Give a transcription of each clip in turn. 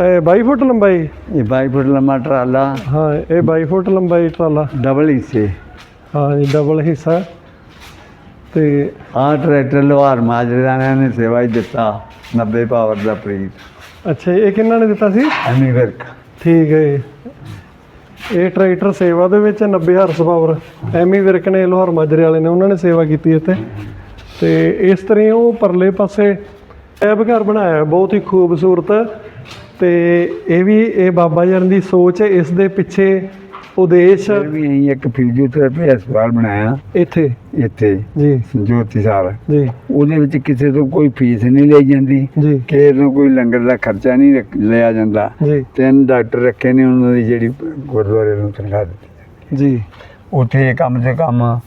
ਇਹ 22 ਫੁੱਟ ਲੰਬਾਈ ਇਹ 22 ਫੁੱਟ ਲੰਮਾ ਟਰਾਲਾ। ਹਾਂ ਇਹ 22 ਫੁੱਟ ਲੰਬਾਈ ਟਰਾਲਾ। ਡਬਲ ਹਿੱਸੇ। ਹਾਂ ਜੀ ਡਬਲ ਹਿੱਸਾ। ਤੇ ਆਹ ਟਰੈਕਟਰ ਲੋਹਾਰ ਮਾਜਰਿਆਂ ਨੇ ਸੇਵਾ ਹੀ ਦਿੱਤਾ 90 ਪਾਵਰ ਦਾ ਪ੍ਰੀਤ। ਅੱਛਾ ਇਹ ਕਿੰਨਾ ਨੇ ਦਿੱਤਾ ਸੀ? ਐਮੀ ਵਰਕ। ਠੀਕ ਹੈ। ਇਹ ਟਰੈਕਟਰ ਸੇਵਾ ਦੇ ਵਿੱਚ 90 ਹਾਰਸ ਪਾਵਰ ਐਮੀ ਵਿਰਕ ਨੇ ਲੋਹਰ ਮਾਜਰੇ ਵਾਲੇ ਨੇ ਉਹਨਾਂ ਨੇ ਸੇਵਾ ਕੀਤੀ ਇੱਥੇ। ਤੇ ਇਸ ਤਰ੍ਹਾਂ ਹੀ ਉਹ ਪਰਲੇ ਪਾਸੇ ਐਬ ਘਰ ਬਣਾਇਆ ਹੈ, ਬਹੁਤ ਹੀ ਖੂਬਸੂਰਤ। ਤੇ ਇਹ ਵੀ ਇਹ ਬਾਬਾ ਜੀ ਦੀ ਸੋਚ ਹੈ ਇਸ ਦੇ ਪਿੱਛੇ ਉਦੇਸ਼ ਫਿਰ ਵੀ ਅਸੀਂ ਇੱਕ ਫਿਜ਼ੀਓਥੈਰੇਪੀ ਹਸਪਤਾਲ ਬਣਾਇਆ। ਇੱਥੇ? ਇੱਥੇ। ਜੀ। ਜੋਤੀ ਸਾਰ ਜੀ। ਉਹਦੇ ਵਿੱਚ ਕਿਸੇ ਤੋਂ ਕੋਈ ਫੀਸ ਨਹੀਂ ਲਈ ਜਾਂਦੀ। ਜੀ। ਕਿਸੇ ਤੋਂ ਕੋਈ ਲੰਗਰ ਦਾ ਖਰਚਾ ਨਹੀਂ ਰੱਖ- ਲਿਆ ਜਾਂਦਾ। ਜੀ। ਤਿੰਨ ਡਾਕਟਰ ਰੱਖੇ ਨੇ ਉਹਨਾਂ ਦੀ ਜਿਹੜੀ ਗੁਰਦੁਆਰੇ ਨੂੰ ਤਨਖਾਹ ਦਿੱਤੀ ਜੀ। ਉੱਥੇ ਕਮ ਸੇ ਕਮ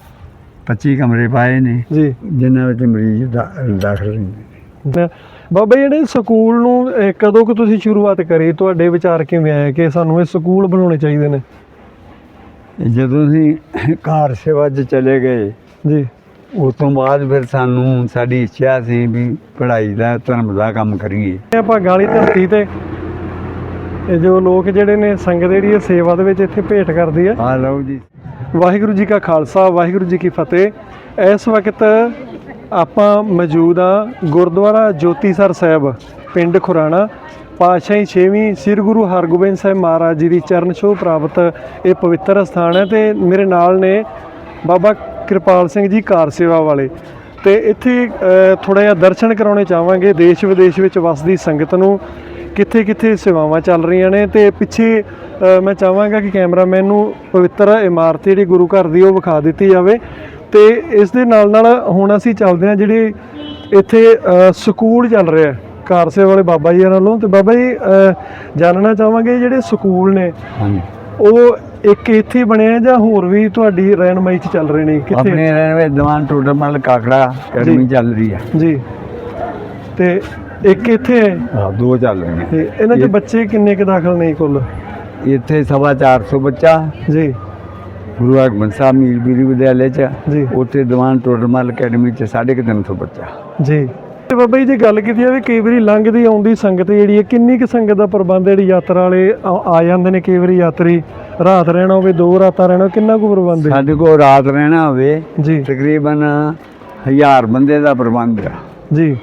25 ਕਮਰੇ ਪਾਏ ਨੇ। ਜੀ। ਜਿਨ੍ਹਾਂ ਵਿੱਚ ਮਰੀਜ਼ ਦਾ- ਦਾਖਲ ਰਹਿੰਦੇ ਨੇ ਬਾਬਾ ਜੀ, ਜਿਹੜੇ ਸਕੂਲ ਨੂੰ ਇਹ ਕਦੋਂ ਕਿ ਤੁਸੀਂ ਸ਼ੁਰੂਆਤ ਕਰੀ? ਤੁਹਾਡੇ ਵਿਚਾਰ ਕਿਵੇਂ ਆਏ ਕਿ ਸਾਨੂੰ ਇਹ ਸਕੂਲ ਬਣਾਉਣੇ ਚਾਹੀਦੇ ਨੇ? ਜਦੋਂ ਅਸੀਂ ਕਾਰ ਸੇਵਾ 'ਚ ਚਲੇ ਗਏ ਜੀ। ਉਸ ਤੋਂ ਬਾਅਦ ਫਿਰ ਸਾਨੂੰ ਸਾਡੀ ਇੱਛਾ ਸੀ ਵੀ ਪੜ੍ਹਾਈ ਦਾ ਧਰਮ ਦਾ ਕੰਮ ਕਰੀਏ। ਆਪਾਂ ਗਾਲੀ ਧਰਤੀ ਤੇ ਇਹ ਜੋ ਲੋਕ ਜਿਹੜੇ ਨੇ ਸੰਗਤ ਜਿਹੜੀ ਇਹ ਸੇਵਾ ਦੇ ਵਿੱਚ ਇੱਥੇ ਭੇਟ ਕਰਦੀ ਹੈ। ਆ ਲਓ ਜੀ। ਵਾਹਿਗੁਰੂ ਜੀ ਕਾ ਖਾਲਸਾ ਵਾਹਿਗੁਰੂ ਜੀ ਕੀ ਫਤਿਹ। ਇਸ ਵਕਤ ਆਪਾਂ ਮੌਜੂਦ ਆ ਗੁਰਦੁਆਰਾ ਜੋਤੀਸਰ ਸਾਹਿਬ, ਪਿੰਡ ਖੁਰਾਣਾ। ਪਾਤਸ਼ਾਹੀ 6ਵੀਂ ਸ੍ਰੀ ਗੁਰੂ ਹਰਗੋਬਿੰਦ ਸਾਹਿਬ ਮਹਾਰਾਜ ਜੀ ਦੀ ਚਰਨ ਛੋਹ ਪ੍ਰਾਪਤ ਇਹ ਪਵਿੱਤਰ ਸਥਾਨ ਹੈ ਤੇ ਮੇਰੇ ਨਾਲ ਨੇ ਬਾਬਾ ਕਿਰਪਾਲ ਸਿੰਘ ਜੀ ਕਾਰ ਸੇਵਾ ਵਾਲੇ। ਤੇ ਇੱਥੇ ਥੋੜਾ ਜਿਹਾ ਦਰਸ਼ਨ ਕਰਾਉਣੇ ਚਾਹਾਂਗੇ, ਦੇਸ਼ ਵਿਦੇਸ਼ ਵਿੱਚ ਵਸਦੀ ਸੰਗਤ ਨੂੰ। ਕਿੱਥੇ ਕਿੱਥੇ ਸੇਵਾਵਾਂ ਚੱਲ ਰਹੀਆਂ ਨੇ ਤੇ ਪਿੱਛੇ ਮੈਂ ਚਾਹਾਂਗਾ ਕਿ ਕੈਮਰਾਮੈਨ ਨੂੰ ਪਵਿੱਤਰ ਇਮਾਰਤ ਜਿਹੜੀ ਗੁਰੂ ਘਰ ਦੀ ਉਹ ਵਿਖਾ ਦਿੱਤੀ ਜਾਵੇ। ਤੇ ਇਸ ਦੇ ਨਾਲ ਨਾਲ ਹੁਣ ਅਸੀਂ ਚੱਲਦੇ ਹਾਂ ਜਿਹੜੇ ਇੱਥੇ ਸਕੂਲ ਚੱਲ ਰਿਹਾ ਹੈ। ਕਾਰਸੇ ਵਾਲੇ ਬਾਬਾ ਜੀ ਵੱਲੋਂ ਤੇ ਬਾਬਾ ਜੀ ਜਾਣਨਾ ਚਾਹਾਂਗੇ ਜਿਹੜੇ ਸਕੂਲ ਨੇ ਹਾਂਜੀ। ਉਹ ਇੱਕ ਇੱਥੇ ਬਣੇ ਆ ਜਾਂ ਹੋਰ ਵੀ ਤੁਹਾਡੀ ਰਹਿਨਮਾਈ 'ਚ ਚੱਲ ਰਹੇ ਨੇ? ਕਿੱਥੇ? ਆਪਣੇ ਰਹਿਣ ਦੀਵਾਨ ਟੋਟਮਲ ਕਾਕੜਾ ਅਕੈਡਮੀ ਚੱਲ ਰਹੀ ਹੈ ਜੀ। ਤੇ ਇੱਕ ਇੱਥੇ ਹੈ? ਹਾਂ ਦੋ ਚੱਲ ਰਹੀਆਂ ਤੇ ਇਹਨਾਂ ਇਹ- ਬੱਚੇ ਕਿੰਨੇ ਕੁ ਦਾਖਲ ਨੇ ਕੁੱਲ? ਇੱਥੇ ਸਵਾ 400 ਬੱਚਾ। ਜੀ। ਗੁਰੂ ਹਰਗੋਬਿੰਦ ਸਾਹਿਬ ਮੀਰ ਬੀਰੀ ਵਿਦਿਆਲੇ ਚ ਜੀ। ਉੱਥੇ ਦੀਵਾਨ ਟੋਟਮਲ ਅਕੈਡਮੀ ਚ 350 ਬੱਚਾ। ਜੀ। ਤੇ ਬਾਬਾ ਜੀ ਜੇ ਗੱਲ ਕੀਤੀ ਜਾਵੇ ਕਈ ਵਾਰੀ ਲੰਘਦੀ ਆਉਂਦੀ ਸੰਗਤ ਜਿਹੜੀ ਹੈ ਕਿੰਨੀ ਕੁ ਸੰਗਤ ਦਾ ਪ੍ਰਬੰਧ ਹੈ ਜਿਹੜੀ ਯਾਤਰਾ ਵਾਲੇ ਆ ਆ ਜਾਂਦੇ ਨੇ ਕਈ ਵਾਰੀ ਯਾਤਰੀ ਰਾਤ ਰਹਿਣਾ ਹੋਵੇ ਦੋ ਰਾਤਾਂ ਰਹਿਣਾ ਕਿੰਨਾ ਕੁ ਪ੍ਰਬੰਧ ਹੈ? ਸਾਡੇ ਕੋਲ ਰਾਤ ਰਹਿਣਾ ਹੋਵੇ ਜੀ। ਤਕਰੀਬਨ 1000 ਬੰਦੇ ਦਾ ਪ੍ਰਬੰਧ ਹੈ ਜੀ।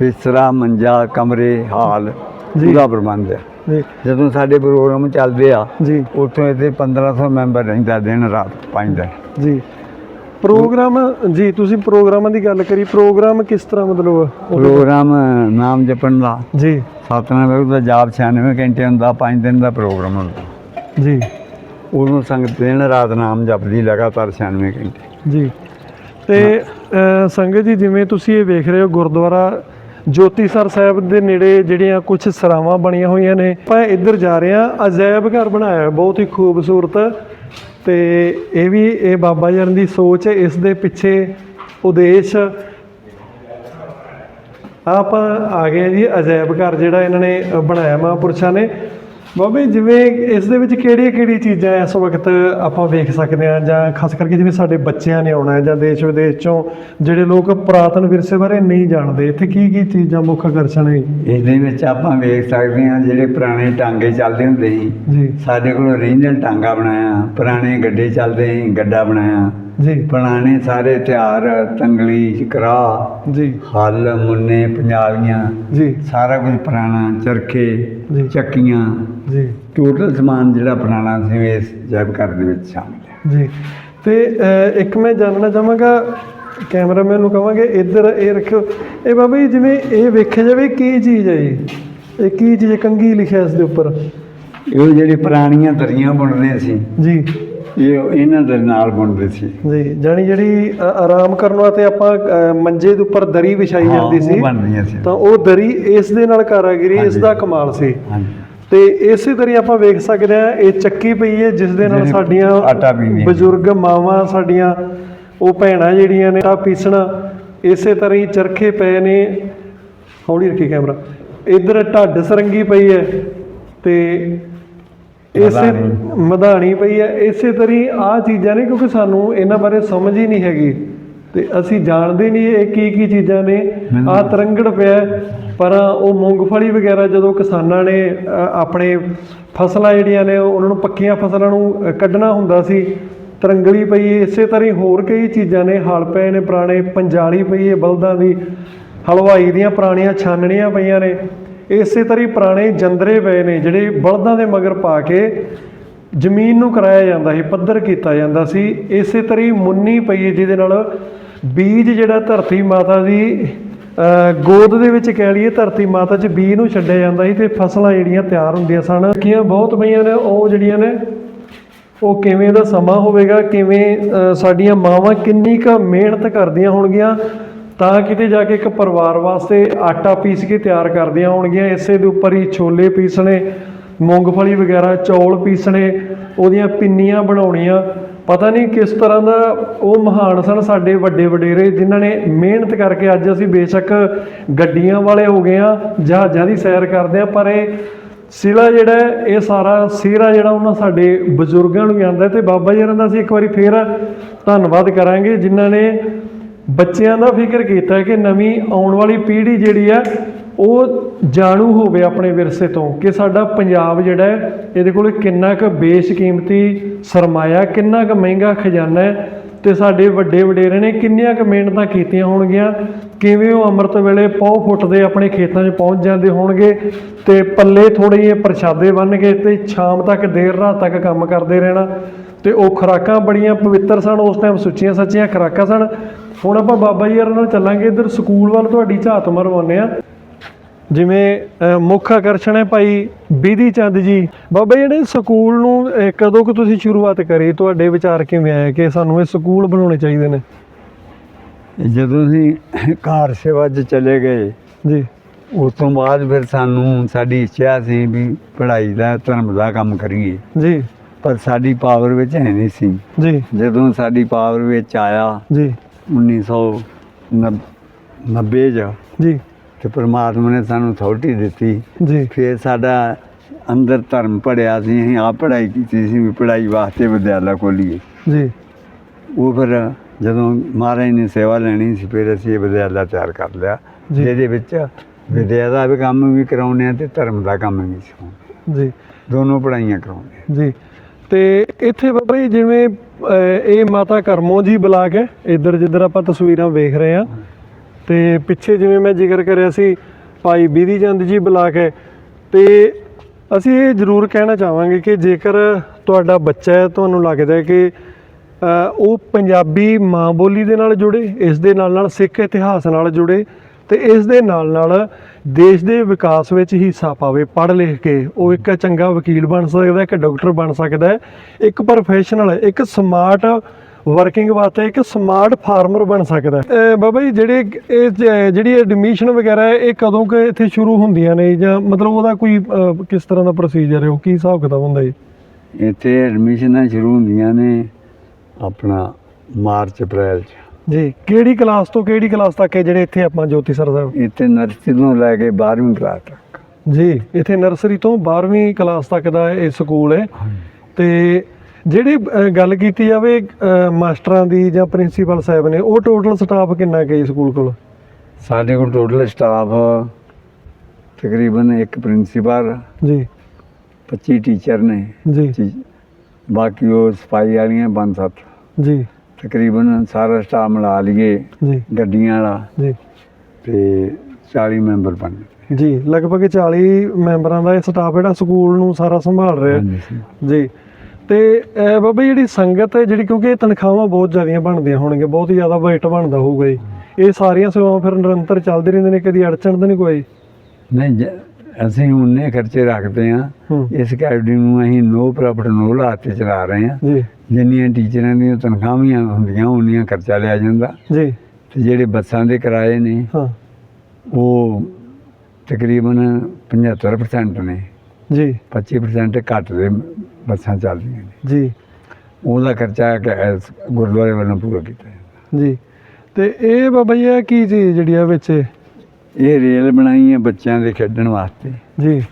ਬਿਸਤਰਾ ਮੰਜਾ ਕਮਰੇ ਹਾਲ। ਪੂਰਾ ਪ੍ਰਬੰਧ ਹੈ ਜੀ। ਜਦੋਂ ਸਾਡੇ ਪ੍ਰੋਗਰਾਮ ਚੱਲਦੇ ਆ ਜੀ। ਉੱਥੋਂ ਇੱਥੇ 1500 ਮੈਂਬਰ ਰਹਿੰਦਾ ਦਿਨ ਰਾਤ ਪੰਜ ਦਿਨ। ਜੀ। ਪ੍ਰੋਗਰਾਮ ਜੀ ਤੁਸੀਂ ਪ੍ਰੋਗਰਾਮਾਂ ਦੀ ਗੱਲ ਕਰੀ ਪ੍ਰੋਗਰਾਮ ਕਿਸ ਤਰ੍ਹਾਂ ਮਤਲਬ ਪ੍ਰੋਗਰਾਮ ਨਾਮ ਜਪਣ ਦਾ। ਜੀ। ਸਤਨਾਮ ਦਾ ਜਾਪ 96 ਘੰਟੇ ਹੁੰਦਾ ਪੰਜ ਦਿਨ ਦਾ ਪ੍ਰੋਗਰਾਮ ਹੁੰਦਾ। ਜੀ। ਉਦੋਂ ਸੰਗਤ ਦਿਨ ਰਾਤ ਨਾਮ ਜਪਦੀ ਲਗਾਤਾਰ 96 ਘੰਟੇ। ਜੀ। ਤੇ ਸੰਗਤ ਜੀ ਜਿਵੇਂ ਤੁਸੀਂ ਇਹ ਵੇਖ ਰਹੇ ਹੋ ਗੁਰਦੁਆਰਾ ਜੋਤੀ ਸਰ ਸਾਹਿਬ ਦੇ ਨੇੜੇ ਜਿਹੜੀਆਂ ਕੁਝ ਸਰਾਵਾਂ ਬਣੀਆਂ ਹੋਈਆਂ ਨੇ। ਆਪਾਂ ਇੱਧਰ ਜਾ ਰਹੇ ਹਾਂ। ਅਜਾਇਬ ਘਰ ਬਣਾਇਆ ਹੈ, ਬਹੁਤ ਹੀ ਖੂਬਸੂਰਤ। ਤੇ ਇਹ ਵੀ ਇਹ ਬਾਬਾ ਜੀ ਦੀ ਸੋਚ ਹੈ ਇਸ ਦੇ ਪਿੱਛੇ ਉਦੇਸ਼। ਆਪਾਂ ਆ ਗਏ ਜੀ ਅਜਾਇਬ ਘਰ ਜਿਹੜਾ ਇਹਨਾਂ ਨੇ ਬਣਾਇਆ ਮਹਾਂਪੁਰਸ਼ਾਂ ਨੇ। ਬਾਬੇ ਜਿਵੇਂ ਇਸ ਦੇ ਵਿੱਚ ਕਿਹੜੀਆਂ ਕਿਹੜੀਆਂ ਚੀਜ਼ਾਂ ਇਸ ਵਕਤ ਆਪਾਂ ਵੇਖ ਸਕਦੇ ਹਾਂ ਜਾਂ ਖਾਸ ਕਰਕੇ ਜਿਵੇਂ ਸਾਡੇ ਬੱਚਿਆਂ ਨੇ ਆਉਣਾ ਹੈ ਜਾਂ ਦੇਸ਼ ਵਿਦੇਸ਼ ਚੋਂ ਜਿਹੜੇ ਲੋਕ ਪੁਰਾਤਨ ਵਿਰਸੇ ਬਾਰੇ ਨਹੀਂ ਜਾਣਦੇ ਇੱਥੇ ਕੀ ਕੀ ਚੀਜ਼ਾਂ ਮੁੱਖ ਆਕਰਸ਼ਣ ਹੈ ਇਹਦੇ ਵਿੱਚ ਆਪਾਂ ਵੇਖ ਸਕਦੇ ਹਾਂ ਜਿਹੜੇ ਪੁਰਾਣੇ ਟਾਂਗੇ ਚੱਲਦੇ ਹੁੰਦੇ ਸੀ ਜੀ। ਸਾਡੇ ਕੋਲ ਓਰੀਜਨਲ ਟਾਂਗਾ ਬਣਾਇਆ ਪੁਰਾਣੇ ਗੱਡੇ ਚੱਲਦੇ ਸੀ ਗੱਡਾ ਬਣਾਇਆ। ਜੀ। ਪੁਰਾਣੇ ਸਾਰੇ ਹਥਿਆਰ ਤੰਗਲੀ ਕਰਾ ਜੀ। ਹੱਲ ਮੁੰਨੇ ਪੰਜਾਲੀਆਂ ਜੀ। ਸਾਰਾ ਕੁਝ ਪੁਰਾਣਾ ਚਰਖੇ ਜੀ। ਚੱਕੀਆਂ। ਜੀ। ਟੋਟਲ ਸਮਾਨ ਜਿਹੜਾ ਪੁਰਾਣਾ ਸੀ ਇਸ ਜੈਬ ਘਰ ਦੇ ਵਿੱਚ ਸ਼ਾਮਿਲ ਹੈ। ਜੀ। ਤੇ ਇੱਕ ਮੈਂ ਜਾਣਨਾ ਚਾਹਾਂਗਾ ਕੈਮਰਾਮੈਨ ਨੂੰ ਕਹਾਂਗੇ ਇੱਧਰ ਇਹ ਰੱਖਿਓ। ਇਹ ਬਾਬਾ ਜੀ ਜਿਵੇਂ ਇਹ ਵੇਖਿਆ ਜਾਵੇ ਕੀ ਚੀਜ਼ ਹੈ ਜੀ ਇਹ ਕੀ ਚੀਜ਼ ਹੈ? ਕੰਘੀ ਲਿਖਿਆ ਇਸ ਦੇ ਉੱਪਰ। ਇਹ ਜਿਹੜੀ ਪੁਰਾਣੀਆਂ ਦਰੀਆਂ ਬੁਣਦੇ ਸੀ। ਜੀ। ਇਹ ਇਹਨਾਂ ਦੇ ਨਾਲ ਬੁਣਦੇ ਸੀ। ਜੀ ਜਾਨੀ ਜਿਹੜੀ ਅ, ਆਰਾਮ ਕਰਨ ਵਾਸਤੇ ਆਪਾਂ ਅ, ਮੰਜੇ ਦੇ ਉੱਪਰ ਦਰੀ ਵਿਛਾਈ ਹਾਂ, ਜਾਂਦੀ ਉਹ ਸੀ ਬਣਦੀਆਂ ਸੀ। ਤਾਂ ਉਹ ਦਰੀ ਇਸ ਦੇ ਨਾਲ ਕਾਰਾਗਰੀ ਇਸ। ਦਾ ਕਮਾਲ ਸੀ। ਹਾਂਜੀ। ਤੇ ਇਸੇ ਤਰ੍ਹਾਂ ਆਪਾਂ ਵੇਖ ਸਕਦੇ ਹਾਂ ਇਹ ਚੱਕੀ ਪਈ ਹੈ ਜਿਸ ਦੇ ਨਾਲ ਜਿਹੜੀ ਸਾਡੀਆਂ ਆਟਾ ਪੀਂਦੀਆਂ। ਬਜ਼ੁਰਗ ਮਾਵਾਂ ਸਾਡੀਆਂ ਉਹ ਭੈਣਾਂ ਜਿਹੜੀਆਂ ਨੇ ਆਟਾ ਪੀਸਣਾ ਇਸੇ ਤਰ੍ਹਾਂ ਹੀ ਚਰਖੇ ਪਏ ਨੇ। ਹੌਲੀ ਰੱਖੀ ਕੈਮਰਾ। ਇਧਰ ਢੱਡ ਸਰੰਗੀ ਪਈ ਹੈ ਤੇ ਇਸੇ ਮਧਾਣੀ। ਪਈ ਹੈ। ਇਸੇ ਤਰ੍ਹਾਂ ਹੀ ਆਹ ਚੀਜ਼ਾਂ ਨੇ ਕਿਉਂਕਿ ਸਾਨੂੰ ਇਹਨਾਂ ਬਾਰੇ ਸਮਝ ਹੀ ਨਹੀਂ ਹੈਗੀ। ਤੇ ਅਸੀਂ ਜਾਣਦੇ ਨਹੀਂ ਇਹ ਕੀ ਕੀ ਚੀਜ਼ਾਂ ਨੇ। ਆ ਤਰੰਗੜ ਪਿਆ ਪਰ ਉਹ ਮੂੰਗਫਲੀ ਵਗੈਰਾ ਜਦੋਂ ਕਿਸਾਨਾਂ ਨੇ ਆਪਣੇ ਫਸਲਾਂ ਜਿਹੜੀਆਂ ਨੇ ਉਹਨਾਂ ਨੂੰ ਪੱਕੀਆਂ ਫਸਲਾਂ ਨੂੰ ਕੱਢਣਾ ਹੁੰਦਾ ਸੀ। ਤਰੰਗੜੀ ਪਈ ਇਸੇ ਤਰ੍ਹਾਂ ਹੋਰ ਕਈ ਚੀਜ਼ਾਂ ਨੇ। ਹਲ ਪਏ ਨੇ ਪੁਰਾਣੇ। ਪੰਜਾਲੀ ਪਈ ਹੈ ਬਲਦਾਂ ਦੀ। ਹਲਵਾਈ ਦੀਆਂ ਪੁਰਾਣੀਆਂ ਛਾਨਣੀਆਂ ਪਈਆਂ ਨੇ। ਇਸੇ ਤਰ੍ਹਾਂ ਹੀ ਪੁਰਾਣੇ ਜੰਦਰੇ ਪਏ ਨੇ, ਜਿਹੜੇ ਬਲਦਾਂ ਦੇ ਮਗਰ ਪਾ ਕੇ ਜ਼ਮੀਨ ਨੂੰ ਕਰਾਇਆ ਜਾਂਦਾ ਸੀ, ਪੱਧਰ ਕੀਤਾ ਜਾਂਦਾ ਸੀ, ਇਸੇ ਤਰ੍ਹਾਂ ਹੀ ਮੁੰਨੀ ਪਈ ਹੈ, ਜਿਹਦੇ ਨਾਲ ਬੀਜ ਜਿਹੜਾ ਧਰਤੀ ਮਾਤਾ ਦੀ ਗੋਦ ਦੇ ਵਿੱਚ ਕਹਿ ਲਈਏ, ਧਰਤੀ ਮਾਤਾ 'ਚ ਬੀਜ ਨੂੰ ਛੱਡਿਆ ਜਾਂਦਾ ਸੀ ਤੇ ਫਸਲਾਂ ਜਿਹੜੀਆਂ ਤਿਆਰ ਹੁੰਦੀਆਂ ਸਨ। ਕੀਆਂ ਬਹੁਤ ਪਈਆਂ ਨੇ, ਉਹ ਜਿਹੜੀਆਂ ਨੇ, ਉਹ ਕਿਵੇਂ ਦਾ ਸਮਾਂ ਹੋਵੇਗਾ, ਕਿਵੇਂ ਸਾਡੀਆਂ ਮਾਵਾਂ ਕਿੰਨੀ ਕੁ ਮਿਹਨਤ ਕਰਦੀਆਂ ਹੋਣਗੀਆਂ ਤਾਂ ਕਿਤੇ ਜਾ ਕੇ ਇੱਕ ਪਰਿਵਾਰ ਵਾਸਤੇ ਆਟਾ ਪੀਸ ਕੇ ਤਿਆਰ ਕਰਦੀਆਂ ਹੋਣਗੀਆਂ। ਇਸੇ ਦੇ ਉੱਪਰ ਹੀ ਛੋਲੇ ਪੀਸਣੇ, ਮੂੰਗਫਲੀ ਵਗੈਰਾ, ਚੌਲ ਪੀਸਣੇ, ਉਹਦੀਆਂ ਪਿੰਨੀਆਂ ਬਣਾਉਣੀਆਂ। ਪਤਾ ਨਹੀਂ ਕਿਸ ਤਰ੍ਹਾਂ ਦਾ ਉਹ ਮਹਾਨ ਸਨ ਸਾਡੇ ਵੱਡੇ ਵਡੇਰੇ, ਜਿਨ੍ਹਾਂ ਨੇ ਮਿਹਨਤ ਕਰਕੇ ਅੱਜ ਅਸੀਂ ਬੇਸ਼ੱਕ ਗੱਡੀਆਂ ਵਾਲੇ ਹੋ ਗਏ ਆ ਜਹਾਜ਼ਾਂ ਦੀ ਸੈਰ ਕਰਦੇ ਆ ਪਰ ਇਹ ਸਿਲਾ ਜਿਹੜਾ ਇਹ ਸਾਰਾ ਸਿਹਰਾ ਜਿਹੜਾ ਉਹਨਾਂ ਸਾਡੇ ਬਜ਼ੁਰਗਾਂ ਨੂੰ ਵੀ ਆਉਂਦਾ ਹੈ ਤੇ ਬਾਬਾ ਜੀ ਇਹਨਾਂ ਦਾ ਅਸੀਂ ਇੱਕ ਵਾਰੀ ਫੇਰ ਧੰਨਵਾਦ ਕਰਾਂਗੇ, ਜਿਨ੍ਹਾਂ ਨੇ ਬੱਚਿਆਂ ਦਾ ਫਿਕਰ ਕੀਤਾ ਕਿ ਨਵੀਂ ਆਉਣ ਵਾਲੀ ਪੀੜ੍ਹੀ ਜਿਹੜੀ ਆ, ਉਹ ਜਾਣੂ ਹੋਵੇ ਆਪਣੇ ਵਿਰਸੇ ਤੋਂ ਕਿ ਸਾਡਾ ਪੰਜਾਬ ਜਿਹੜਾ ਹੈ, ਇਹਦੇ ਕੋਲ ਕਿੰਨਾ ਕੁ ਬੇਸ਼ਕੀਮਤੀ ਸਰਮਾਇਆ, ਕਿੰਨਾ ਕੁ ਮਹਿੰਗਾ ਖਜ਼ਾਨਾ ਹੈ ਤੇ ਸਾਡੇ ਵੱਡੇ ਵਡੇਰੇ ਨੇ ਕਿੰਨੀਆਂ ਕੁ ਮਿਹਨਤਾਂ ਕੀਤੀਆਂ ਹੋਣਗੀਆਂ, ਕਿਵੇਂ ਉਹ ਅੰਮ੍ਰਿਤ ਵੇਲੇ ਪੌ ਫੁੱਟਦੇ ਆਪਣੇ ਖੇਤਾਂ 'ਚ ਪਹੁੰਚ ਜਾਂਦੇ ਹੋਣਗੇ ਤੇ ਪੱਲੇ ਥੋੜੇ ਜਿਹੇ ਪ੍ਰਸ਼ਾਦੇ ਬੰਨ ਕੇ ਤੇ ਸ਼ਾਮ ਤੱਕ ਦੇਰ ਰਾਤ ਤੱਕ ਕੰਮ ਕਰਦੇ ਰਹਿਣਾ। ਤੇ ਉਹ ਖੁਰਾਕਾਂ ਬੜੀਆਂ ਪਵਿੱਤਰ ਸਨ ਉਸ ਟਾਈਮ ਸੁੱਚੀਆਂ ਸੱਚੀਆਂ ਖੁਰਾਕਾਂ ਸਨ। ਹੁਣ ਆਪਾਂ ਬਾਬਾ ਜੀ ਨਾਲ ਚੱਲਾਂਗੇ ਇੱਧਰ ਸਕੂਲ ਵੱਲ ਤੁਹਾਡੀ ਝਾਤ ਮਰਵਾਉਂਦੇ ਆ ਜਿਵੇਂ ਮੁੱਖ ਆਕਰਸ਼ਣ ਹੈ ਭਾਈ ਬੀਦੀ ਚੰਦ ਜੀ। ਬਾਬਾ ਜੀ ਜਿਹੜੇ ਸਕੂਲ ਨੂੰ ਕਦੋਂ ਕਿ ਤੁਸੀਂ ਸ਼ੁਰੂਆਤ ਕਰੀ? ਤੁਹਾਡੇ ਵਿਚਾਰ ਕਿਵੇਂ ਆਏ ਕਿ ਸਾਨੂੰ ਇਹ ਸਕੂਲ ਬਣਾਉਣੇ ਚਾਹੀਦੇ ਨੇ? ਜਦੋਂ ਅਸੀਂ ਕਾਰ ਸੇਵਾ 'ਚ ਚਲੇ ਗਏ ਜੀ। ਉਸ ਤੋਂ ਬਾਅਦ ਫਿਰ ਸਾਨੂੰ ਸਾਡੀ ਇੱਛਾ ਸੀ ਵੀ ਪੜ੍ਹਾਈ ਦਾ ਧਰਮ ਦਾ ਕੰਮ ਕਰੀਏ। ਜੀ। ਪਰ ਸਾਡੀ ਪਾਵਰ ਵਿੱਚ ਹੈ ਨਹੀਂ ਸੀ। ਜੀ। ਜਦੋਂ ਸਾਡੀ ਪਾਵਰ ਵਿੱਚ ਆਇਆ ਜੀ। 1990 ਚ ਜੀ। ਤੇ ਪ੍ਰਮਾਤਮਾ ਨੇ ਸਾਨੂੰ ਅਥਾਰਟੀ ਦਿੱਤੀ। ਜੀ। ਫਿਰ ਸਾਡਾ ਅੰਦਰ ਧਰਮ ਪੜਿਆ ਸੀ ਅਸੀਂ ਆਪ ਪੜ੍ਹਾਈ ਕੀਤੀ ਸੀ ਵੀ ਪੜ੍ਹਾਈ ਵਾਸਤੇ ਵਿਦਿਆਲਾ ਖੋਲੀਏ। ਜੀ। ਉਹ ਫਿਰ ਜਦੋਂ ਮਹਾਰਾਜ ਨੇ ਸੇਵਾ ਲੈਣੀ ਸੀ ਫਿਰ ਅਸੀਂ ਇਹ ਵਿਦਿਆਲਾ ਤਿਆਰ ਕਰ ਲਿਆ। ਜੀ। ਜਿਹਦੇ ਵਿੱਚ ਵਿਦਿਆ ਦਾ ਵੀ ਕੰਮ ਵੀ ਕਰਾਉਂਦੇ ਆ ਤੇ ਧਰਮ ਦਾ ਕੰਮ ਵੀ ਸਿਖਾਉਂਦੇ ਜੀ। ਦੋਨੋਂ ਪੜ੍ਹਾਈਆਂ ਕਰਾਉਂਦੇ। ਜੀ। ਤੇ ਇੱਥੇ ਬਾਬਾ ਜੀ ਜਿਵੇਂ ਇਹ ਮਾਤਾ ਕਰਮੋ ਜੀ ਬਲਾਕ ਹੈ ਇੱਧਰ ਜਿੱਧਰ ਆਪਾਂ ਤਸਵੀਰਾਂ ਵੇਖ ਰਹੇ ਹਾਂ। ਤੇ ਪਿੱਛੇ ਜਿਵੇਂ ਮੈਂ ਜ਼ਿਕਰ ਕਰਿਆ ਸੀ, ਭਾਈ ਬੀਦੀ ਚੰਦ ਜੀ ਬਲਾਕ ਹੈ ਤੇ ਅਸੀਂ ਇਹ ਜ਼ਰੂਰ ਕਹਿਣਾ ਚਾਹਾਂਗੇ ਕਿ ਜੇਕਰ ਤੁਹਾਡਾ ਬੱਚਾ ਹੈ, ਤੁਹਾਨੂੰ ਲੱਗਦਾ ਹੈ ਕਿ ਉਹ ਪੰਜਾਬੀ ਮਾਂ ਬੋਲੀ ਦੇ ਨਾਲ ਜੁੜੇ, ਇਸ ਦੇ ਨਾਲ ਨਾਲ ਸਿੱਖ ਇਤਿਹਾਸ ਨਾਲ ਜੁੜੇ, ਤੇ ਇਸ ਦੇ ਨਾਲ ਨਾਲ ਦੇਸ਼ ਦੇ ਵਿਕਾਸ ਵਿੱਚ ਹਿੱਸਾ ਪਾਵੇ, ਪੜ੍ਹ ਲਿਖ ਕੇ। ਉਹ ਇੱਕ ਚੰਗਾ ਵਕੀਲ ਬਣ ਸਕਦਾ ਇੱਕ ਡਾਕਟਰ ਬਣ ਸਕਦਾ ਇੱਕ ਪ੍ਰੋਫੈਸ਼ਨਲ ਇੱਕ ਸਮਾਰਟ ਵਰਕਿੰਗ ਵਾਸਤੇ, ਇੱਕ ਸਮਾਰਟ ਫਾਰਮਰ ਬਣ ਸਕਦਾ ਬਾਬਾ ਜੀ, ਜਿਹੜੇ ਇਹ ਜਿਹੜੀ ਐਡਮਿਸ਼ਨ ਵਗੈਰਾ ਇਹ ਕਦੋਂ ਕਿ ਇੱਥੇ ਸ਼ੁਰੂ ਹੁੰਦੀਆਂ ਨੇ? ਜਾਂ ਮਤਲਬ ਉਹਦਾ ਕੋਈ ਕਿਸ ਤਰ੍ਹਾਂ ਦਾ ਪ੍ਰੋਸੀਜਰ ਹੈ? ਉਹ ਕੀ ਹਿਸਾਬ ਕਿਤਾਬ ਹੁੰਦਾ ਜੀ? ਇੱਥੇ ਐਡਮਿਸ਼ਨਾਂ ਸ਼ੁਰੂ ਹੁੰਦੀਆਂ ਨੇ ਆਪਣਾ ਮਾਰਚ, ਅਪ੍ਰੈਲ ਚ। ਜੀ ਕਿਹੜੀ ਕਲਾਸ ਤੋਂ ਕਿਹੜੀ ਕਲਾਸ ਤੱਕ ਹੈ ਜਿਹੜੇ ਇੱਥੇ ਆਪਾਂ ਜੋਤੀ ਸਰ ਸਾਹਿਬ? ਇੱਥੇ ਨਰਸਰੀ ਤੋਂ ਲੈ ਕੇ 12ਵੀਂ ਕਲਾਸ ਤੱਕ। ਜੀ ਇੱਥੇ ਨਰਸਰੀ ਤੋਂ 12ਵੀਂ ਕਲਾਸ ਤੱਕ ਦਾ ਇਹ ਸਕੂਲ ਹੈ। ਤੇ ਜਿਹੜੀ ਗੱਲ ਕੀਤੀ ਜਾਵੇ ਮਾਸਟਰਾਂ ਦੀ ਜਾਂ ਪ੍ਰਿੰਸੀਪਲ ਸਾਹਿਬ ਨੇ ਉਹ ਟੋਟਲ ਸਟਾਫ ਕਿੰਨਾ ਕੁ ਹੈ ਸਕੂਲ ਕੋਲ? ਸਾਡੇ ਕੋਲ ਟੋਟਲ ਸਟਾਫ ਤਕਰੀਬਨ ਇੱਕ ਪ੍ਰਿੰਸੀਪਲ ਜੀ। 25 ਟੀਚਰ ਨੇ। ਜੀ। ਜੀ। ਬਾਕੀ ਉਹ ਸਫ਼ਾਈ ਵਾਲੀਆਂ ਪੰਜ ਸੱਤ। ਜੀ। ਤਕਰੀਬਨ ਸਾਰਾ ਸਟਾਫ ਮਿਲਾ ਲਈਏ ਜੀ। ਗੱਡੀਆਂ ਵਾਲਾ। ਜੀ। ਤੇ 40 ਮੈਂਬਰ ਬਣ ਗਏ। ਜੀ ਲਗਭਗ 40 ਮੈਂਬਰਾਂ ਦਾ ਇਹ ਸਟਾਫ ਜਿਹੜਾ ਸਕੂਲ ਨੂੰ ਸਾਰਾ ਸੰਭਾਲ ਰਿਹਾ। ਹਾਂਜੀ। ਜੀ। ਤੇ ਅਹ, ਬਾਬਾ ਜੀ, ਜਿਹੜੀ ਸੰਗਤ ਹੈ ਜਿਹੜੀ ਕਿਉਂਕਿ ਇਹ ਤਨਖਾਹਾਂ ਬਹੁਤ ਜ਼ਿਆਦੀਆਂ ਬਣਦੀਆਂ ਹੋਣਗੀਆਂ ਬਹੁਤ ਹੀ ਜ਼ਿਆਦਾ ਬਜਟ ਬਣਦਾ ਹੋਊਗਾ ਜੀ ਇਹ ਸਾਰੀਆਂ ਸੇਵਾਵਾਂ ਫਿਰ ਨਿਰੰਤਰ ਚੱਲਦੇ ਰਹਿੰਦੇ ਨੇ ਕਦੀ ਅੜਚਣ ਤਾਂ ਨਹੀਂ ਕੋਈ? ਨਹੀਂ ਜ- ਅਸੀਂ ਉਨੇ ਖਰਚੇ ਰੱਖਦੇ ਹੂੰ। ਇਸ ਅਕੈਡਮੀ ਨੂੰ ਅਸੀਂ ਨੋ ਪ੍ਰੋਫਿਟ ਨੋ ਲਾਟ ਤੇ ਚਲਾ ਰਹੇ ਜੀ। ਜਿੰਨੀਆਂ ਟੀਚਰਾਂ ਦੀਆਂ ਤਨਖਾਹਾਂ ਹੁੰਦੀਆਂ ਉਨੀਆਂ ਖਰਚਾ ਲਿਆ ਜਾਂਦਾ। ਜੀ। ਤੇ ਜਿਹੜੇ ਬੱਸਾਂ ਦੇ ਕਿਰਾਏ ਨੇ ਹਾਂ। ਉਹ ਤਕਰੀਬਨ 75% ਨੇ। ਜੀ। 25% ਘੱਟ ਦੇ ਬੱਸਾਂ ਚੱਲਦੀਆਂ ਨੇ। ਜੀ। ਉਹਦਾ ਖਰਚਾ ਗੁਰਦੁਆਰੇ ਵੱਲੋਂ ਪੂਰਾ ਕੀਤਾ ਜਾਂਦਾ। ਜੀ। ਤੇ ਇਹ ਬਾਬਾ ਜੀ ਇਹ ਕੀ ਚੀਜ਼ ਜਿਹੜੀ ਆ ਵਿੱਚ ਇਹ ਰੇਲ ਬਣਾਈ ਹੈ ਬੱਚਿਆਂ ਦੇ ਖੇਡਣ ਵਾਸਤੇ। ਜੀ।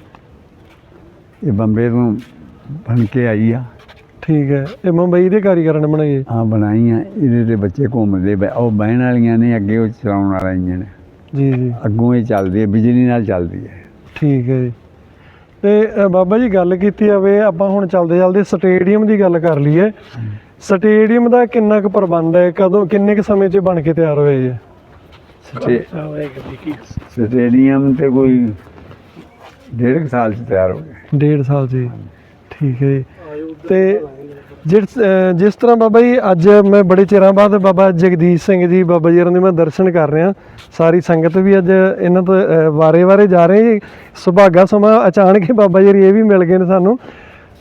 ਇਹ ਬੰਬੇ ਤੋਂ ਬਣ ਕੇ ਆਈ ਆ। ਠੀਕ ਹੈ। ਇਹ ਮੁੰਬਈ ਦੇ ਕਾਰੀਗਰਾਂ ਨੇ ਬਣਾਈ ਹੈ? ਆ ਬਣਾਈਆਂ। ਇਹਦੇ ਤੇ ਬੱਚੇ ਘੁੰਮਦੇ ਬੈ- ਉਹ ਬਹਿਣ ਵਾਲੀਆਂ ਨੇ ਅੱਗੇ ਉਹ ਚਲਾਉਣ ਵਾਲਾ ਇੰਜਣ ਜੀ ਜੀ। ਅੱਗੋਂ ਇਹ ਚੱਲਦੀ ਹੈ ਬਿਜਲੀ ਨਾਲ ਚੱਲਦੀ ਹੈ। ਠੀਕ ਹੈ ਜੀ। ਤੇ ਬਾਬਾ ਜੀ ਗੱਲ ਕੀਤੀ ਜਾਵੇ ਆਪਾਂ ਹੁਣ ਚੱਲਦੇ ਚੱਲਦੇ ਸਟੇਡੀਅਮ ਦੀ ਗੱਲ ਕਰ ਲਈਏ। ਸਟੇਡੀਅਮ ਦਾ ਕਿੰਨਾ ਕੁ ਪ੍ਰਬੰਧ ਹੈ? ਕਦੋਂ ਕਿੰਨੇ ਕੁ ਸਮੇਂ 'ਚ ਬਣ ਕੇ ਤਿਆਰ ਹੋਇਆ ਜੀ ਸਟੇ- ਸਟੇਡੀਅਮ ਤੇ ਕੋਈ ਡੇਢ ਸਾਲ ਚ ਤਿਆਰ ਹੋ ਗਿਆ ਡੇਢ ਸਾਲ ਜੀ। ਠੀਕ ਹੈ ਤੇ ਜਿਸ ਜਿਸ ਤਰ੍ਹਾਂ ਬਾਬਾ ਜੀ ਅੱਜ ਮੈਂ ਬੜੇ ਚਿਰਾਂ ਬਾਅਦ ਬਾਬਾ ਜਗਦੀਸ਼ ਸਿੰਘ ਜੀ ਬਾਬਾ ਜੀ ਹੋਰਾਂ ਦੇ ਮੈਂ ਦਰਸ਼ਨ ਕਰ ਰਿਹਾ। ਸਾਰੀ ਸੰਗਤ ਵੀ ਅੱਜ ਇਹਨਾਂ ਤੋਂ ਵਾਰੇ-ਵਾਰੇ ਜਾ ਰਹੇ ਸੁਭਾਗਾ ਸਮਾਂ ਅਚਾਨਕ ਹੀ ਬਾਬਾ ਜੀ ਇਹ ਵੀ ਮਿਲ ਗਏ ਨੇ ਸਾਨੂੰ।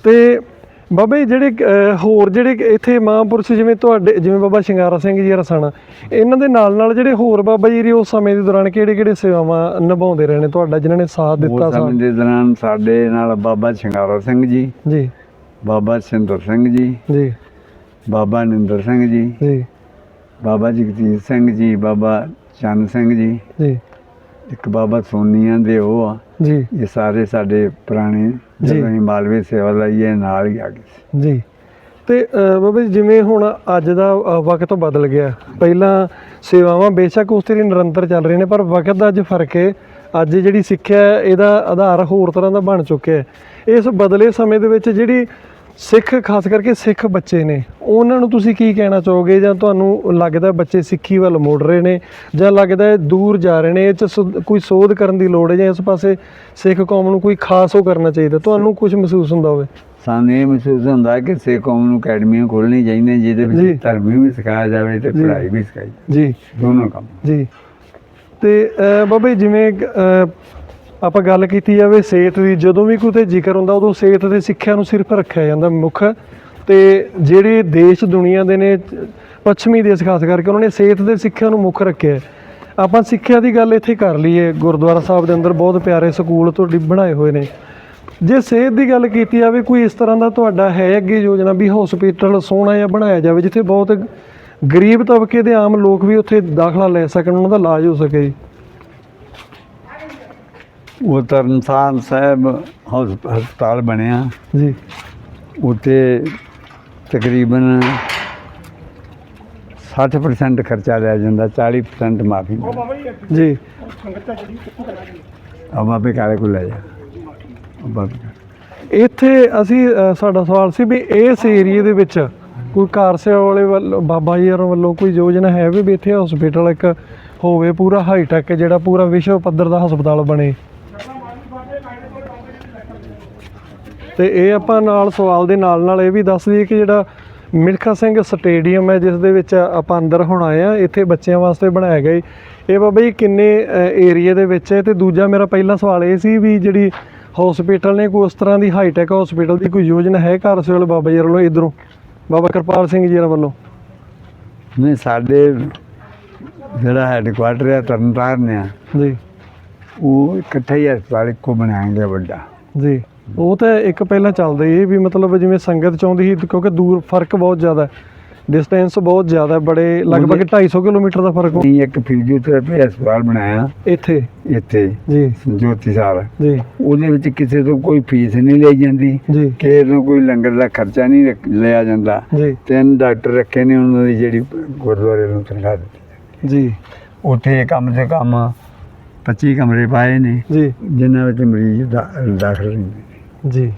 ਤੇ ਬਾਬਾ ਜੀ ਜਿਹੜੇ ਹੋਰ ਜਿਹੜੇ ਇੱਥੇ ਮਹਾਂਪੁਰਸ਼ ਜਿਵੇਂ ਤੁਹਾਡੇ ਜਿਵੇਂ ਬਾਬਾ ਸ਼ਿੰਗਾਰਾ ਸਿੰਘ ਜੀ ਰਸਾਣਾ ਇਹਨਾਂ ਦੇ ਨਾਲ ਨਾਲ ਜਿਹੜੇ ਹੋਰ ਬਾਬਾ ਜੀ ਉਸ ਸਮੇਂ ਦੇ ਦੌਰਾਨ ਕਿਹੜੇ-ਕਿਹੜੇ ਸੇਵਾਵਾਂ ਨਿਭਾਉਂਦੇ ਰਹੇ ਨੇ ਤੁਹਾਡਾ ਜਿਨ੍ਹਾਂ ਨੇ ਸਾਥ ਦਿੱਤਾ ਉਸ ਸਮੇਂ ਸਾਥ ਦੇ ਦੌਰਾਨ ਸਾਡੇ ਨਾਲ ਬਾਬਾ ਸ਼ਿੰਗਾਰਾ ਸਿੰਘ ਜੀ ਜੀ। ਬਾਬਾ ਸਿੰਦਰ ਸਿੰਘ ਜੀ ਜੀ। ਬਾਬਾ ਨਿੰਦਰ ਸਿੰਘ ਜੀ ਜੀ। ਬਾਬਾ ਜਗਜੀਤ ਸਿੰਘ ਜੀ ਬਾਬਾ ਚੰਨ ਸਿੰਘ ਜੀ ਜੀ। ਇੱਕ ਬਾਬਾ ਸੋਨੀਆਂ ਦੇ ਉਹ ਆ। ਜੀ। ਇਹ ਸਾਰੇ ਸਾਡੇ ਪੁਰਾਣੇ। ਜਦੋਂ ਅਸੀਂ ਮਾਲਵੇ ਸੇਵਾ ਲਈ ਇਹ ਨਾਲ ਹੀ ਆ ਗਏ ਸੀ। ਜੀ। ਤੇ ਅ, ਬਾਬਾ ਜੀ ਜਿਵੇਂ ਹੁਣ ਅੱਜ ਦਾ ਅ, ਵਕਤ ਬਦਲ ਗਿਆ। ਪਹਿਲਾਂ ਸੇਵਾਵਾਂ ਬੇਸ਼ੱਕ ਉਸ ਤੇਰੀ ਨਿਰੰਤਰ ਚੱਲ ਰਹੀਆਂ ਨੇ ਪਰ ਵਕਤ ਦਾ ਅੱਜ ਫ਼ਰਕ ਹੈ ਅੱਜ ਜਿਹੜੀ ਸਿੱਖਿਆ ਹੈ, ਇਹਦਾ ਆਧਾਰ ਹੋਰ ਤਰ੍ਹਾਂ ਦਾ ਬਣ ਚੁੱਕਿਆ ਹੈ ਇਸ ਬਦਲੇ ਸਮੇਂ ਦੇ ਵਿੱਚ ਜਿਹੜੀ ਸਿੱਖ ਖਾਸ ਕਰਕੇ ਸਿੱਖ ਬੱਚੇ ਨੇ ਉਹਨਾਂ ਨੂੰ ਤੁਸੀਂ ਕੀ ਕਹਿਣਾ ਚਾਹੋਗੇ? ਜਾਂ ਤੁਹਾਨੂੰ ਲੱਗਦਾ ਬੱਚੇ ਸਿੱਖੀ ਵੱਲ ਮੁੜ ਰਹੇ ਨੇ? ਜਾਂ ਲੱਗਦਾ ਦੂਰ ਜਾ ਰਹੇ ਨੇ? ਇਹ ਚ ਕੋਈ ਸੋਧ ਕਰਨ ਦੀ ਲੋੜ ਹੈ? ਜਾਂ ਇਸ ਪਾਸੇ ਸਿੱਖ ਕੌਮ ਨੂੰ ਕੋਈ ਖਾਸ ਉਹ ਕਰਨਾ ਚਾਹੀਦਾ? ਤੁਹਾਨੂੰ ਕੁਝ ਮਹਿਸੂਸ ਹੁੰਦਾ ਹੋਵੇ? ਸਾਨੂੰ ਇਹ ਮਹਿਸੂਸ ਹੁੰਦਾ ਹੈ ਕਿ ਸਿੱਖ ਕੌਮ ਨੂੰ ਅਕੈਡਮੀਆਂ ਖੋਲ੍ਹਣੀ ਚਾਹੀਦੀਆਂ ਜਿਹਦੇ। ਵਿੱਚ ਧਰਮ ਵੀ ਸਿਖਾਇਆ ਜਾਵੇ ਤੇ। ਪੜ੍ਹਾਈ ਵੀ ਸਿਖਾਈ ਜੀ। ਦੋਨੋਂ ਕੰਮ। ਜੀ। ਤੇ ਬਾਬਾ ਜਿਵੇਂ ਆਪਾਂ ਗੱਲ ਕੀਤੀ ਜਾਵੇ ਸਿਹਤ ਦੀ, ਜਦੋਂ ਵੀ ਕੋਈ ਜ਼ਿਕਰ ਹੁੰਦਾ, ਉਦੋਂ ਸਿਹਤ ਤੇ ਸਿੱਖਿਆ ਨੂੰ ਸਿਰਫ ਰੱਖਿਆ ਜਾਂਦਾ ਮੁੱਖ। ਤੇ ਜਿਹੜੇ ਦੇਸ਼ ਦੁਨੀਆ ਦੇ ਨੇ, ਪੱਛਮੀ ਦੇਸ਼ ਖਾਸ ਕਰਕੇ, ਉਹਨਾਂ ਨੇ ਸਿਹਤ ਤੇ ਸਿੱਖਿਆ ਨੂੰ ਮੁੱਖ ਰੱਖਿਆ ਹੈ। ਆਪਾਂ ਸਿੱਖਿਆ ਦੀ ਗੱਲ ਇੱਥੇ ਕਰ ਲਈਏ। ਗੁਰਦੁਆਰਾ ਸਾਹਿਬ ਦੇ ਅੰਦਰ ਬਹੁਤ ਪਿਆਰੇ ਸਕੂਲ ਤੁਹਾਡੀ ਬਣਾਏ ਹੋਏ ਨੇ। ਜੇ ਸਿਹਤ ਦੀ ਗੱਲ ਕੀਤੀ ਜਾਵੇ, ਕੋਈ ਇਸ ਤਰ੍ਹਾਂ ਦਾ ਤੁਹਾਡਾ ਹੈ ਅੱਗੇ ਯੋਜਨਾ ਵੀ ਹਸਪੀਟਲ ਸੋਹਣਾ ਜਿਹਾ ਬਣਾਇਆ ਜਾਵੇ, ਜਿੱਥੇ ਬਹੁਤ ਗਰੀਬ ਤਬਕੇ ਦੇ ਆਮ ਲੋਕ ਵੀ ਉੱਥੇ ਦਾਖਲਾ ਲੈ ਸਕਣ, ਉਹਨਾਂ ਦਾ ਇਲਾਜ ਹੋ ਸਕੇ ਜੀ? ਉਹ ਤਰਨਤਾਰਨ ਸਾਹਿਬ ਹਸਪ- ਹਸਪਤਾਲ ਬਣਿਆ। ਜੀ। ਉੱਤੇ ਤਕਰੀਬਨ 60% ਖਰਚਾ ਲਿਆ ਜਾਂਦਾ 40% ਮਾਫੀ ਜੀ। ਆ ਬਾਬੇ ਕਾਲੇ ਕੋਲ ਲੈ ਜਾ? ਆ ਬਾਬੇ ਇੱਥੇ ਅਸੀਂ ਸਾਡਾ ਸਵਾਲ ਸੀ ਵੀ ਇਸ ਏਰੀਏ ਦੇ ਵਿੱਚ ਕੋਈ ਕਾਰਸੇ ਵਾਲੇ ਵੱਲੋਂ ਬਾਬਾ ਜੀ ਵੱਲੋਂ ਕੋਈ ਯੋਜਨਾ ਹੈ ਵੀ ਵੀ ਇੱਥੇ ਹਸਪੀਟਲ ਇੱਕ ਹੋਵੇ ਪੂਰਾ ਹਾਈ ਟੈਕ ਜਿਹੜਾ ਪੂਰਾ ਵਿਸ਼ਵ ਪੱਧਰ ਦਾ ਹਸਪਤਾਲ ਬਣੇ? ਤੇ ਇਹ ਆਪਾਂ ਨਾਲ ਸਵਾਲ ਦੇ ਨਾਲ ਨਾਲ ਇਹ ਵੀ ਦੱਸ ਦਈਏ ਕਿ ਜਿਹੜਾ ਮਿਲਖਾ ਸਿੰਘ ਸਟੇਡੀਅਮ ਹੈ ਜਿਸ ਦੇ ਵਿੱਚ ਆਪਾਂ ਅੰਦਰ ਹੁਣ ਆਏ ਆ ਇੱਥੇ ਬੱਚਿਆਂ ਵਾਸਤੇ ਬਣਾਇਆ ਗਿਆ। ਇਹ ਬਾਬਾ ਜੀ ਕਿੰਨੇ ਏਰੀਏ ਦੇ ਵਿੱਚ ਹੈ ਤੇ ਦੂਜਾ ਮੇਰਾ ਪਹਿਲਾ ਸਵਾਲ ਇਹ ਸੀ ਵੀ ਜਿਹੜੀ ਹਸਪੀਟਲ ਨੇ ਕੋਈ ਉਸ ਤਰ੍ਹਾਂ ਦੀ ਹਾਈ ਟੈਕ ਹਸਪੀਟਲ ਦੀ ਕੋਈ ਯੋਜਨਾ ਹੈ ਘਰ ਸੇ ਵਾਲੇ ਬਾਬਾ ਜੀ ਵੱਲੋਂ ਇਧਰੋਂ? ਬਾਬਾ ਕਿਰਪਾਲ ਸਿੰਘ ਜੀ ਵੱਲੋਂ। ਨਹੀਂ ਸਾਡੇ ਜਿਹੜਾ ਹੈਡਕੁਆਟਰ ਹੈ ਤਰਨਤਾਰਨ ਆ। ਜੀ। ਉਹ ਇਕੱਠਾ ਹੀ ਹਸਪਤਾਲ ਇੱਕੋ ਬਣਾਇਆ ਗਿਆ ਵੱਡਾ। ਜੀ। ਉਹ ਤਾਂ ਇੱਕ ਪਹਿਲਾਂ ਚੱਲਦਾ ਹੀ ਵੀ ਮਤਲਬ ਜਿਵੇਂ ਸੰਗਤ ਚਾਹੁੰਦੀ ਸੀ ਕਿਉਂਕਿ ਦੂਰ ਫ਼ਰਕ ਬਹੁਤ ਜ਼ਿਆਦਾ ਹੈ। ਡਿਸਟੈਂਸ ਬਹੁਤ ਜ਼ਿਆਦਾ ਹੈ, ਬੜੇ ਲਗਭਗ 250 ਕਿਲੋਮੀਟਰ ਦਾ ਫ਼ਰਕ ਹੋ ਨਹੀਂ ਇੱਕ ਫਿਜ਼ੀਓਥੈਰੇਪੀ ਹਸਪਤਾਲ ਬਣਾਇਆ। ਇੱਥੇ? ਇੱਥੇ। ਜੀ। ਜੋਤੀ ਸਾਰ ਜੀ। ਉਹਦੇ ਵਿੱਚ ਕਿਸੇ ਤੋਂ ਕੋਈ ਫੀਸ ਨਹੀਂ ਲਈ ਜਾਂਦੀ। ਜੀ। ਕਿਸੇ ਤੋਂ ਕੋਈ ਲੰਗਰ ਦਾ ਖਰਚਾ ਨਹੀਂ ਰੱਖ- ਲਿਆ ਜਾਂਦਾ। ਜੀ। ਤਿੰਨ ਡਾਕਟਰ ਰੱਖੇ ਨੇ ਉਹਨਾਂ ਦੀ ਜਿਹੜੀ ਗੁਰਦੁਆਰੇ ਨੂੰ ਤਨਖਾਹ ਦਿੱਤੀ ਜੀ। ਉੱਥੇ ਕਮ ਸੇ ਕਮ 25 ਕਮਰੇ ਪਾਏ ਨੇ। ਜੀ। ਜਿਨ੍ਹਾਂ ਵਿੱਚ ਮਰੀਜ਼ ਦਾ- ਦਾਖਲ ਰਹਿੰਦੇ ਨੇ ਜੀ।